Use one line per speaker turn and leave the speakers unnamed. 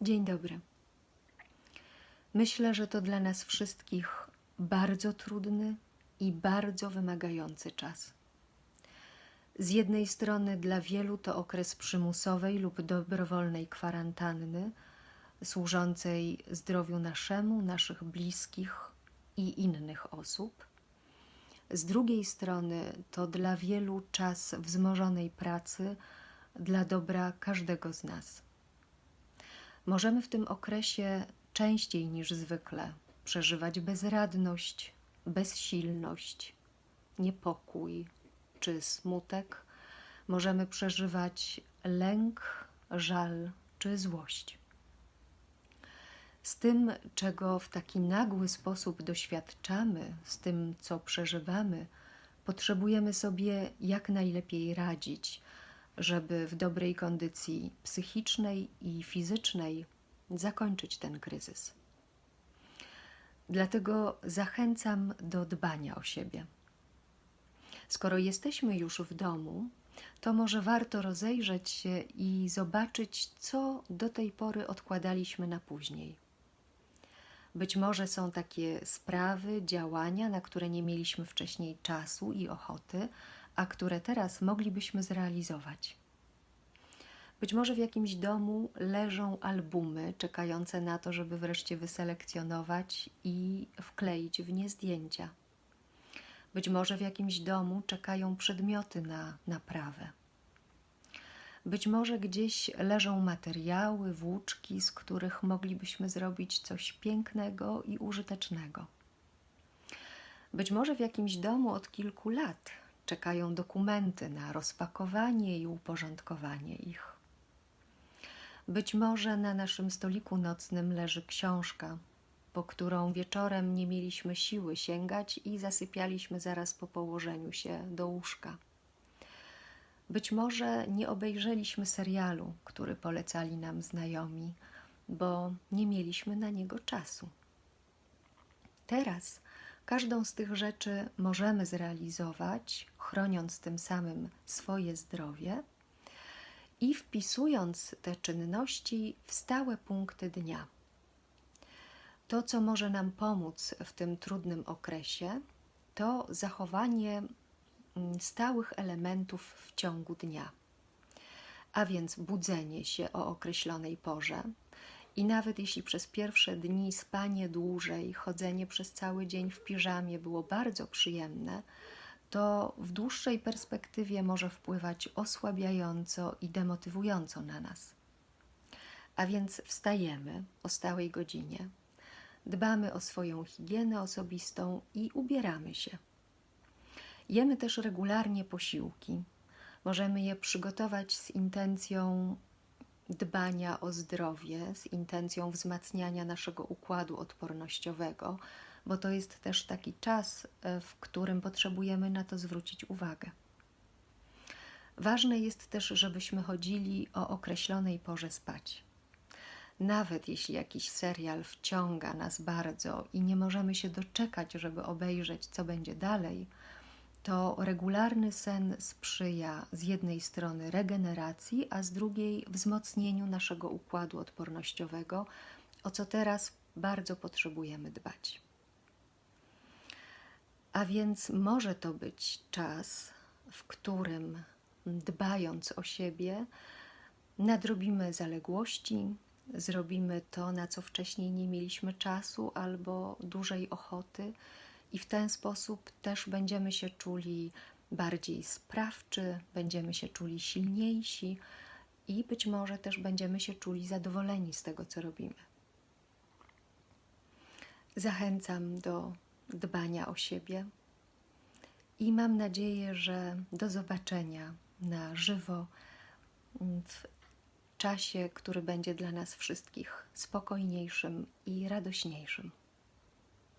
Dzień dobry. Myślę, że to dla nas wszystkich bardzo trudny i bardzo wymagający czas. Z jednej strony dla wielu to okres przymusowej lub dobrowolnej kwarantanny, służącej zdrowiu naszemu, naszych bliskich i innych osób. Z drugiej strony to dla wielu czas wzmożonej pracy dla dobra każdego z nas. Możemy w tym okresie częściej niż zwykle przeżywać bezradność, bezsilność, niepokój czy smutek. Możemy przeżywać lęk, żal czy złość. Z tym, czego w taki nagły sposób doświadczamy, z tym, co przeżywamy, potrzebujemy sobie jak najlepiej radzić, żeby w dobrej kondycji psychicznej i fizycznej zakończyć ten kryzys. Dlatego zachęcam do dbania o siebie. Skoro jesteśmy już w domu, to może warto rozejrzeć się i zobaczyć, co do tej pory odkładaliśmy na później. Być może są takie sprawy, działania, na które nie mieliśmy wcześniej czasu i ochoty, a które teraz moglibyśmy zrealizować. Być może w jakimś domu leżą albumy czekające na to, żeby wreszcie wyselekcjonować i wkleić w nie zdjęcia. Być może w jakimś domu czekają przedmioty na naprawę. Być może gdzieś leżą materiały, włóczki, z których moglibyśmy zrobić coś pięknego i użytecznego. Być może w jakimś domu od kilku lat czekają dokumenty na rozpakowanie i uporządkowanie ich. Być może na naszym stoliku nocnym leży książka, po którą wieczorem nie mieliśmy siły sięgać i zasypialiśmy zaraz po położeniu się do łóżka. Być może nie obejrzeliśmy serialu, który polecali nam znajomi, bo nie mieliśmy na niego czasu. Teraz każdą z tych rzeczy możemy zrealizować, chroniąc tym samym swoje zdrowie i wpisując te czynności w stałe punkty dnia. To, co może nam pomóc w tym trudnym okresie, to zachowanie mm, stałych elementów w ciągu dnia. A więc budzenie się o określonej porze, i nawet jeśli przez pierwsze dni spanie dłużej, chodzenie przez cały dzień w piżamie było bardzo przyjemne, to w dłuższej perspektywie może wpływać osłabiająco i demotywująco na nas. A więc wstajemy o stałej godzinie, dbamy o swoją higienę osobistą i ubieramy się. Jemy też regularnie posiłki. Możemy je przygotować z intencją dbania o zdrowie, z intencją wzmacniania naszego układu odpornościowego, bo to jest też taki czas, e, w którym potrzebujemy na to zwrócić uwagę. Ważne jest też, żebyśmy chodzili o określonej porze spać. Nawet jeśli jakiś serial wciąga nas bardzo i nie możemy się doczekać, żeby obejrzeć, co będzie dalej, to regularny sen sprzyja z jednej strony regeneracji, a z drugiej wzmocnieniu naszego układu odpornościowego, o co teraz bardzo potrzebujemy dbać. A więc może to być czas, w którym dbając o siebie, nadrobimy zaległości, zrobimy to, na co wcześniej nie mieliśmy czasu albo dużej ochoty, i w ten sposób też będziemy się czuli bardziej sprawczy, będziemy się czuli silniejsi i być może też będziemy się czuli zadowoleni z tego, co robimy. Zachęcam do dbania o siebie i mam nadzieję, że do zobaczenia na żywo w czasie, który będzie dla nas wszystkich spokojniejszym i radośniejszym.